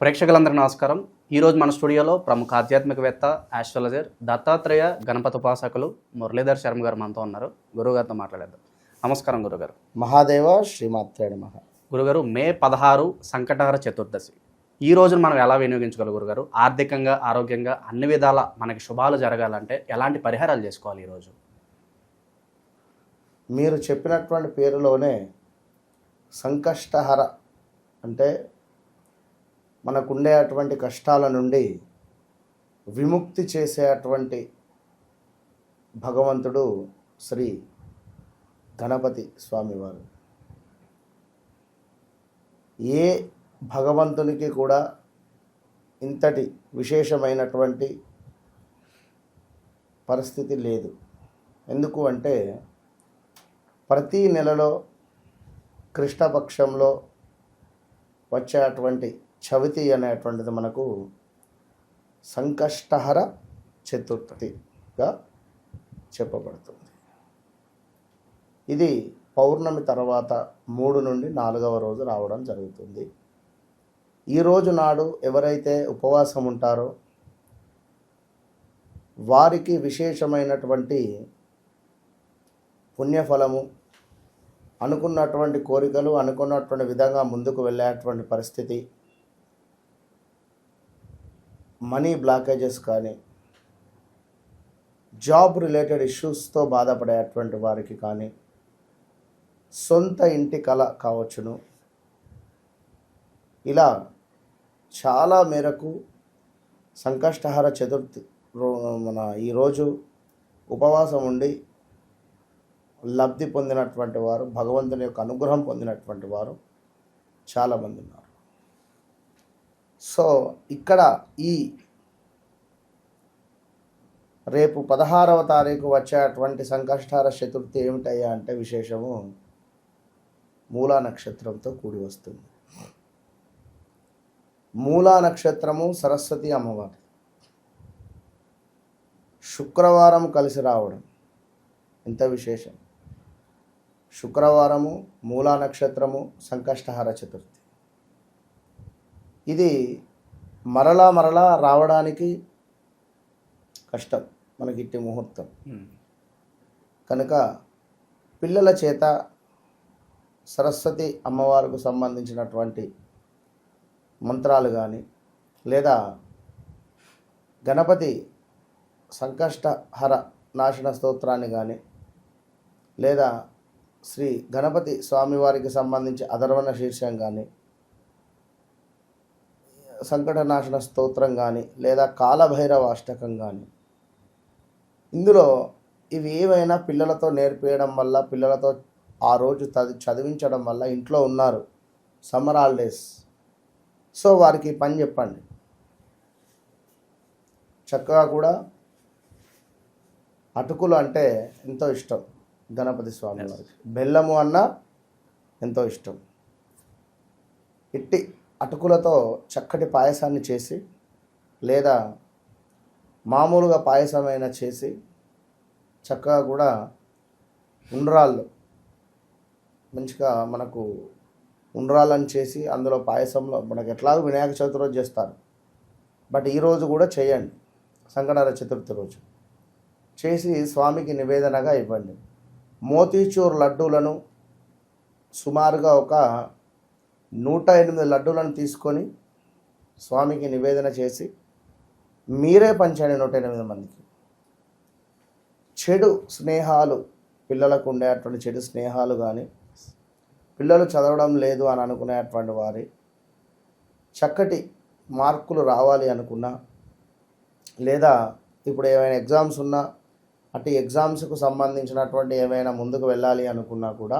ప్రేక్షకులందరికీ నమస్కారం. ఈరోజు మన స్టూడియోలో ప్రముఖ ఆధ్యాత్మికవేత్త ఆస్ట్రాలజర్ దత్తాత్రేయ గణపతి ఉపాసకులు మురళీధర్ శర్మ గారు మనతో ఉన్నారు. గురువుగారితో మాట్లాడేద్దాం. నమస్కారం గురుగారు. మహాదేవ శ్రీమాత్రేణ మహా గురుగారు మే పదహారు సంకటహర చతుర్దశి. ఈ రోజును మనం ఎలా వినియోగించగలం గురుగారు? ఆర్థికంగా ఆరోగ్యంగా అన్ని విధాల మనకి శుభాలు జరగాలంటే ఎలాంటి పరిహారాలు చేసుకోవాలి ఈరోజు? మీరు చెప్పినటువంటి పేరులోనే సంకష్టహర అంటే మనకుండే అటువంటి కష్టాల నుండి విముక్తి చేసే అటువంటి భగవంతుడు శ్రీ గణపతి స్వామివారు. ఏ భగవంతునికి కూడా ఇంతటి విశేషమైనటువంటి పరిస్థితి లేదు. ఎందుకు అంటే ప్రతి నెలలో కృష్ణపక్షంలో వచ్చేటువంటి చవితి అనేటువంటిది మనకు సంకష్టహర చతుర్థిగా చెప్పబడుతుంది. ఇది పౌర్ణమి తర్వాత మూడు నుండి నాలుగవ రోజు రావడం జరుగుతుంది. ఈ రోజు నాడు ఎవరైతే ఉపవాసం ఉంటారో వారికి విశేషమైనటువంటి పుణ్యఫలము అనుకున్నటువంటి కోరికలు అనుకున్నటువంటి విధంగా ముందుకు వెళ్ళేటువంటి పరిస్థితి మనీ బ్లాకేజెస్ కానీ జాబ్ రిలేటెడ్ ఇష్యూస్తో బాధపడేటువంటి వారికి కానీ సొంత ఇంటి కళ కావచ్చును. ఇలా చాలా మేరకు సంకష్టహార చతుర్థి మన ఈరోజు ఉపవాసం ఉండి లబ్ధి పొందినటువంటి వారు భగవంతుని యొక్క అనుగ్రహం పొందినటువంటి వారు చాలామంది ఉన్నారు. సో ఇక్కడ ఈ రేపు పదహారవ తారీఖు వచ్చేటువంటి సంకష్టార చతుర్థి ఏమిటయ్యా అంటే విశేషము? మూలా నక్షత్రంతో కూడి వస్తుంది. మూలా నక్షత్రము సరస్వతి అమ్మవారి. శుక్రవారం కలిసి రావడం. ఇంత విశేషం. శుక్రవారము మూలా నక్షత్రము సంకష్టహార చతుర్థి. ఇది మరలా మరలా రావడానికి కష్టం మనకి ఇట్టి ముహూర్తం. కనుక పిల్లల చేత సరస్వతి అమ్మవారికి సంబంధించినటువంటి మంత్రాలు కానీ లేదా గణపతి సంకష్టహర నాశన స్తోత్రాన్ని కానీ లేదా శ్రీ గణపతి స్వామివారికి సంబంధించి అధర్వణ శీర్షం కానీ సంకటనాశన స్తోత్రం కానీ లేదా కాలభైరవ అష్టకం కానీ ఇందులో ఇవి ఏవైనా పిల్లలతో నేర్పించడం వల్ల పిల్లలతో ఆ రోజు చది చదివించడం వల్ల ఇంట్లో ఉన్నారు సమ్మర్ హాలిడేస్. సో వారికి పని చెప్పండి. చక్కగా కూడా అటుకులు అంటే ఎంతో ఇష్టం గణపతి స్వామి వారికి. బెల్లము అన్న ఎంతో ఇష్టం. ఇట్టి అటుకులతో చక్కటి పాయసాన్ని చేసి లేదా మామూలుగా పాయసమైనా చేసి చక్కగా కూడా ఉండ్రాళ్ళు. మంచిగా మనకు ఉండ్రాళ్ళని చేసి అందులో పాయసంలో మనకు ఎట్లాగో వినాయక చవితి రోజు చేస్తారు. బట్ ఈరోజు కూడా చేయండి. సంకటహర చతుర్థి రోజు. చేసి స్వామికి నివేదనగా ఇవ్వండి. మోతీచూర్ లడ్డూలను సుమారుగా ఒక నూట ఎనిమిది లడ్డూలను తీసుకొని స్వామికి నివేదన చేసి మీరే పంచండి నూట ఎనిమిది మందికి. చెడు స్నేహాలు పిల్లలకు ఉండేటువంటి చెడు స్నేహాలు కానీ పిల్లలు చదవడం లేదు అని అనుకునేటువంటి వారి చక్కటి మార్కులు రావాలి అనుకున్నా లేదా ఇప్పుడు ఏమైనా ఎగ్జామ్స్ ఉన్నా అటు ఎగ్జామ్స్కు సంబంధించినటువంటి ఏమైనా ముందుకు వెళ్ళాలి అనుకున్నా కూడా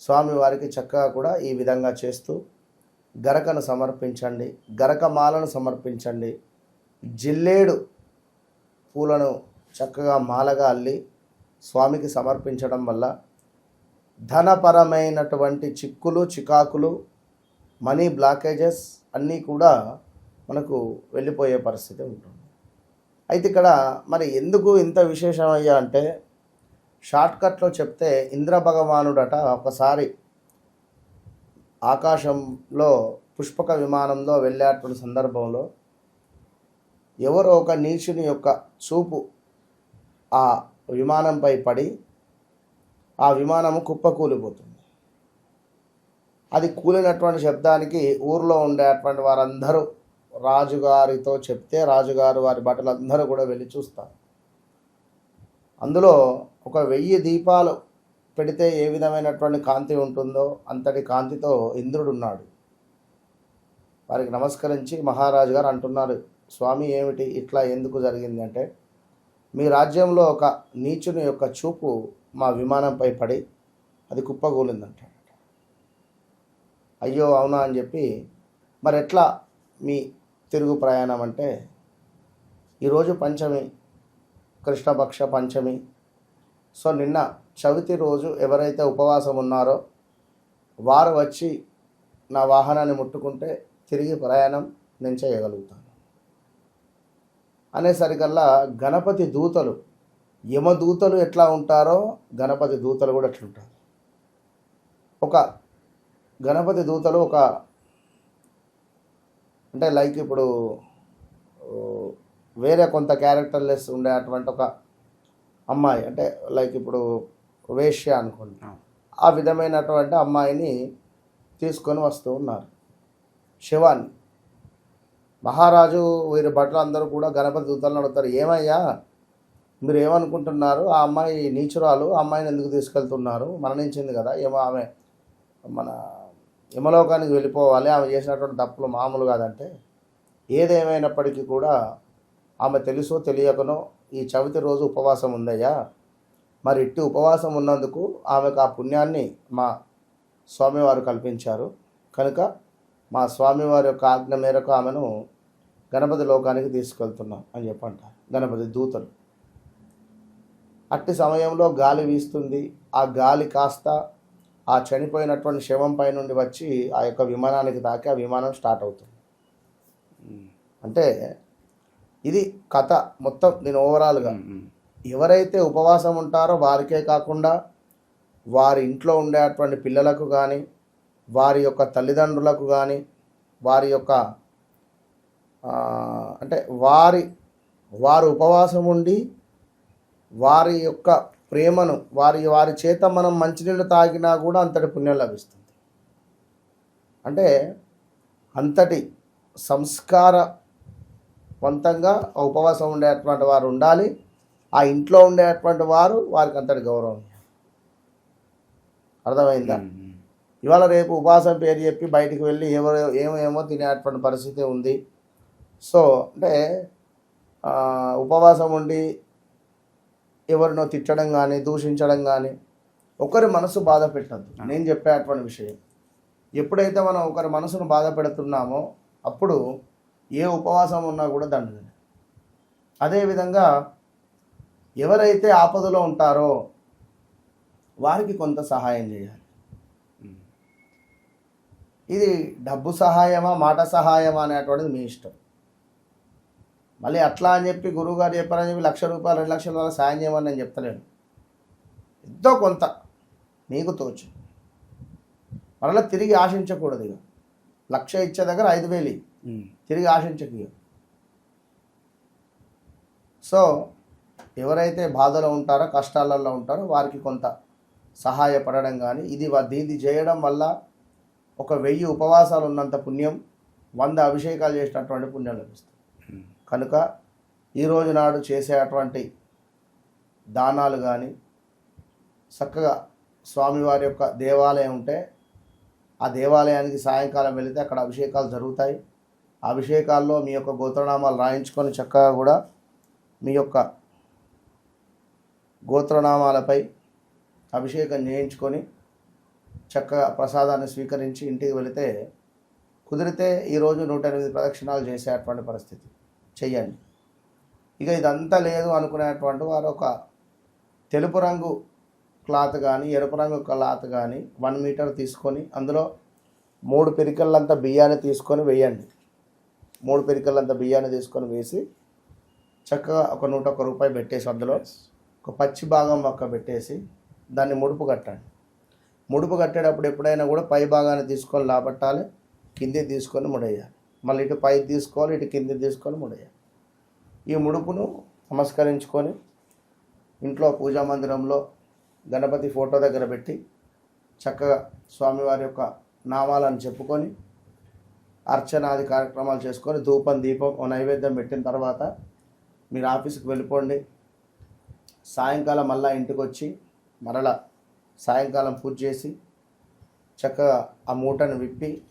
స్వామివారికి చక్కగా కూడా ఈ విధంగా చేస్తూ గరకను సమర్పించండి గరక మాలను సమర్పించండి. జిల్లేడు పూలను చక్కగా మాలగా అల్లి స్వామికి సమర్పించడం వల్ల ధనపరమైనటువంటి చిక్కులు చికాకులు మనీ బ్లాకేజెస్ అన్నీ కూడా మనకు వెళ్ళిపోయే పరిస్థితి ఉంటుంది. అయితే ఇక్కడ మరి ఎందుకు ఇంత విశేషమయ్యా అంటే షార్ట్కట్లో చెప్తే ఇంద్ర భగవానుడట ఒకసారి ఆకాశంలో పుష్పక విమానంలో వెళ్ళేటువంటి సందర్భంలో ఎవరో ఒక నీచుని యొక్క చూపు ఆ విమానంపై పడి ఆ విమానము కుప్పకూలిపోతుంది. అది కూలినటువంటి శబ్దానికి ఊర్లో ఉండేటువంటి వారందరూ రాజుగారితో చెప్తే రాజుగారు వారి బట్టలందరూ కూడా వెళ్ళి చూస్తారు. అందులో ఒక వెయ్యి దీపాలు పెడితే ఏ విధమైనటువంటి కాంతి ఉంటుందో అంతటి కాంతితో ఇంద్రుడు ఉన్నాడు వారికి నమస్కరించి మహారాజు గారు అంటున్నారు స్వామి ఏమిటి ఇట్లా ఎందుకు జరిగింది అంటే మీ రాజ్యంలో ఒక నీచుని యొక్క చూపు మా విమానంపై పడి అది కుప్పగూలిందంటాడు అయ్యో అవునా అని చెప్పి మరి ఎట్లా మీ తిరుగు ప్రయాణం అంటే ఈరోజు పంచమి కృష్ణపక్ష పంచమి. సో నిన్న చవితి రోజు ఎవరైతే ఉపవాసం ఉన్నారో వారు వచ్చి నా వాహనాన్ని ముట్టుకుంటే తిరిగి ప్రయాణం నేను చేయగలుగుతాను. అనేసరికల్లా గణపతి దూతలు యమదూతలు ఎట్లా ఉంటారో గణపతి దూతలు కూడా ఎట్లుంటారు ఒక గణపతి దూతలు ఒక అంటే లైక్ ఇప్పుడు వేరే కొంత క్యారెక్టర్లెస్ ఉండేటువంటి ఒక అమ్మాయి అంటే లైక్ ఇప్పుడు వేష్య అనుకోండి. ఆ విధమైనటువంటి అమ్మాయిని తీసుకొని వస్తూ ఉన్నారు. శివాన్ని మహారాజు వీరి భటులు అందరూ కూడా గణపతి దూతలను అడుగుతారు ఏమయ్యా? మీరు ఏమనుకుంటున్నారు? ఆ అమ్మాయి నీచురాలు ఆ అమ్మాయిని ఎందుకు తీసుకెళ్తున్నారు? మరణించింది కదా. ఏమో ఆమె మన యమలోకానికి వెళ్ళిపోవాలి. ఆమె చేసినటువంటి తప్పులు మామూలు కాదంటే ఏదేమైనప్పటికీ కూడా ఆమె తెలుసో తెలియకనో ఈ చవితి రోజు ఉపవాసం ఉందయ్యా. మరి ఇట్టి ఉపవాసం ఉన్నందుకు ఆమెకు ఆ పుణ్యాన్ని మా స్వామివారు కల్పించారు. కనుక మా స్వామివారి యొక్క ఆజ్ఞ మేరకు ఆమెను గణపతి లోకానికి తీసుకెళ్తున్నాం అని చెప్పంటారు గణపతి దూతలు. అట్టి సమయంలో గాలి వీస్తుంది. ఆ గాలి కాస్త ఆ చనిపోయినటువంటి శవం పై నుండి వచ్చి ఆ యొక్క విమానానికి తాకి ఆ విమానం స్టార్ట్ అవుతుంది. అంటే ఇది కథ మొత్తం నేను ఓవరాల్గా. ఎవరైతే ఉపవాసం ఉంటారో వారికే కాకుండా వారి ఇంట్లో ఉండేటువంటి పిల్లలకు కానీ వారి యొక్క తల్లిదండ్రులకు కానీ వారి యొక్క అంటే వారి వారు ఉపవాసం ఉండి వారి యొక్క ప్రేమను వారి వారి చేత మనం మంచినీళ్ళు తాగినా కూడా అంతటి పుణ్యం లభిస్తుంది. అంటే అంతటి సంస్కారవంతంగా ఆ ఉపవాసం ఉండేటువంటి వారు ఉండాలి. ఆ ఇంట్లో ఉండేటువంటి వారు వారికి అంతటి గౌరవం. అర్థమైందా? ఇవాళ రేపు ఉపవాసం పేరు చెప్పి బయటికి వెళ్ళి ఎవరో ఏమేమో తినేటువంటి పరిస్థితి ఉంది. సో అంటే ఉపవాసం ఉండి ఎవరినో తిట్టడం కానీ దూషించడం కానీ ఒకరి మనసు బాధ పెట్టద్దు. నేను చెప్పేటువంటి విషయం. ఎప్పుడైతే మనం ఒకరి మనసును బాధ పెడుతున్నామో అప్పుడు ఏ ఉపవాసం ఉన్నా కూడా దండనే అదేవిధంగా ఎవరైతే ఆపదలో ఉంటారో వారికి కొంత సహాయం చేయాలి. ఇది డబ్బు సహాయమా మాట సహాయమా అనేటువంటిది మీ ఇష్టం. మళ్ళీ అట్లా అని చెప్పి గురువు గారు చెప్పారని చెప్పి లక్ష రూపాయలు రెండు లక్షల వరకు సాయం చేయమని నేను చెప్తలేను. ఎంతో కొంత నీకు తోచు. మరలా తిరిగి ఆశించకూడదు ఇక. లక్ష ఇచ్చే దగ్గర ఐదు వేలు. తిరిగి ఆశించకు. సో ఎవరైతే బాధలో ఉంటారో కష్టాలలో ఉంటారో వారికి కొంత సహాయపడడం కానీ ఇది వ- దీన్ని చేయడం వల్ల ఒక వెయ్యి ఉపవాసాలు ఉన్నంత పుణ్యం వంద అభిషేకాలు చేసినటువంటి పుణ్యం లభిస్తుంది కనుక ఈరోజు నాడు చేసేటువంటి దానాలు కానీ చక్కగా స్వామివారి యొక్క దేవాలయం ఉంటే ఆ దేవాలయానికి సాయంకాలం వెళితే అక్కడ అభిషేకాలు జరుగుతాయి. ఆ అభిషేకాల్లో మీ యొక్క గోత్రనామాలు రాయించుకొని చక్కగా కూడా మీ యొక్క గోత్రనామాలపై అభిషేకం చేయించుకొని చక్కగా ప్రసాదాన్ని స్వీకరించి ఇంటికి వెళితే కుదిరితే ఈరోజు నూట ఎనిమిది ప్రదక్షిణాలు చేసేటువంటి పరిస్థితి. చెయ్యండి. ఇక ఇదంతా లేదు అనుకునేటువంటి వారు ఒక తెలుపు రంగు క్లాత్ కానీ ఎరుపు రంగు క్లాత్ కానీ వన్ మీటర్ తీసుకొని అందులో మూడు పిరికలంత బియ్యాన్ని తీసుకొని వేయండి. మూడు పిరికలంత బియ్యాన్ని తీసుకొని వేసి చక్కగా ఒక నూట ఒక్క రూపాయి పెట్టేసి అందులో ఒక పచ్చి భాగం మొక్క పెట్టేసి దాన్ని ముడుపు కట్టండి. ముడుపు కట్టేటప్పుడు ఎప్పుడైనా కూడా పై భాగాన్ని తీసుకొని లాపట్టాలి కింది తీసుకొని ముడేయాలి. మళ్ళీ ఇటు పైకి తీసుకోవాలి ఇటు కింది తీసుకొని ముడేయాలి. ఈ ముడుపును నమస్కరించుకొని ఇంట్లో పూజా మందిరంలో గణపతి ఫోటో దగ్గర పెట్టి చక్కగా స్వామివారి యొక్క నామాలను చెప్పుకొని అర్చనాది కార్యక్రమాలు చేసుకొని ధూపం దీపం ఓ నైవేద్యం పెట్టిన తర్వాత మీరు ఆఫీస్కి వెళ్ళిపోండి. సాయంకాలం మళ్ళా ఇంటికి వచ్చి మరలా సాయంకాలం పూజ చేసి చక్కగా ఆ మూటను విప్పి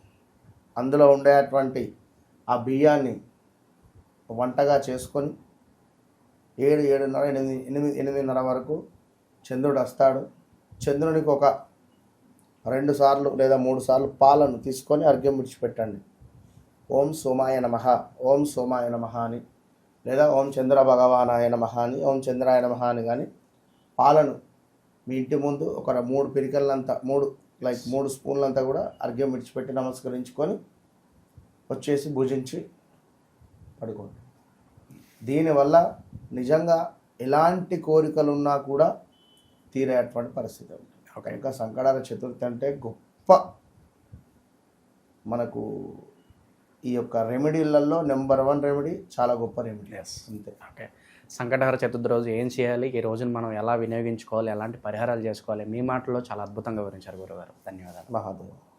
అందులో ఉండేటువంటి ఆ బియ్యాన్ని వంటగా చేసుకొని ఏడు ఏడున్నర ఎనిమిది ఎనిమిది ఎనిమిదిన్నర వరకు చంద్రుడు వస్తాడు. చంద్రునికి ఒక రెండు సార్లు లేదా మూడు సార్లు పాలను తీసుకొని అర్ఘ్యం విడిచిపెట్టండి. ఓం సోమాయ నమ ఓం సోమాయ నమ అని. లేదా ఓం చంద్ర భగవానాయ నమ అని ఓం చంద్రాయ నమ అని కానీ పాలను మీ ఇంటి ముందు ఒక మూడు పిరికలంతా మూడు లైక్ మూడు స్పూన్లంతా కూడా అర్ఘ్యం విడిచిపెట్టి నమస్కరించుకొని వచ్చేసి భుజించి పడుకోండి. దీనివల్ల నిజంగా ఎలాంటి కోరికలు ఉన్నా కూడా తీరేటువంటి పరిస్థితి ఉంది. ఇంకా సంకటాల చతుర్థి అంటే గొప్ప మనకు ఈ యొక్క రెమెడీలలో నెంబర్ వన్ రెమెడీ చాలా గొప్ప రెమెడీ. అంతే. ఓకే. సంకటహర చతుర్థి రోజు ఏం చేయాలి? ఈ రోజున మనం ఎలా వినియోగించుకోవాలి? ఎలాంటి పరిహారాలు చేసుకోవాలి? మీ మాటల్లో చాలా అద్భుతంగా వివరించారు గురుగారు. ధన్యవాదాలు. మహాదేవ్.